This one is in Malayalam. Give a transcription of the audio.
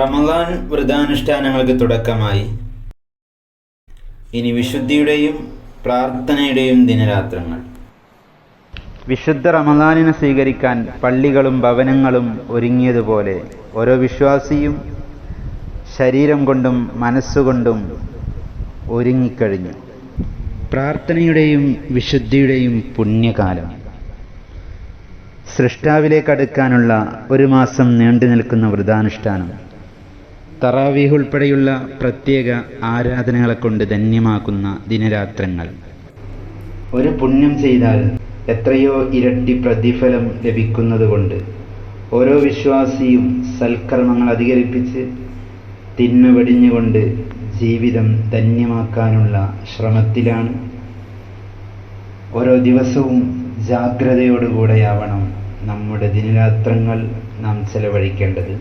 റമദാൻ വ്രതാനുഷ്ഠാനങ്ങൾക്ക് തുടക്കമായി. ഇനി വിശുദ്ധിയുടെയും പ്രാർത്ഥനയുടെയും ദിനരാത്രങ്ങൾ. വിശുദ്ധ റമദാനിനെ സ്വീകരിക്കാൻ പള്ളികളും ഭവനങ്ങളും ഒരുങ്ങിയതുപോലെ ഓരോ വിശ്വാസിയും ശരീരം കൊണ്ടും മനസ്സുകൊണ്ടും ഒരുങ്ങിക്കഴിഞ്ഞു. പ്രാർത്ഥനയുടെയും വിശുദ്ധിയുടെയും പുണ്യകാലം. സൃഷ്ടാവിലേക്കടുക്കാനുള്ള ഒരു മാസം നീണ്ടു നിൽക്കുന്ന വ്രതാനുഷ്ഠാനം. തറാവീഹ് ഉൾപ്പെടെയുള്ള പ്രത്യേക ആരാധനകളെ കൊണ്ട് ധന്യമാക്കുന്ന ദിനരാത്രങ്ങൾ. ഒരു പുണ്യം ചെയ്താൽ എത്രയോ ഇരട്ടി പ്രതിഫലം ലഭിക്കുന്നതുകൊണ്ട് ഓരോ വിശ്വാസിയും സൽക്കർമ്മങ്ങൾ അധികരിപ്പിച്ച് തിന്മ വെടിഞ്ഞുകൊണ്ട് ജീവിതം ധന്യമാക്കാനുള്ള ശ്രമത്തിലാണ്. ഓരോ ദിവസവും ജാഗ്രതയോടുകൂടെയാവണം നമ്മുടെ ദിനരാത്രങ്ങൾ നാം ചെലവഴിക്കേണ്ടത്.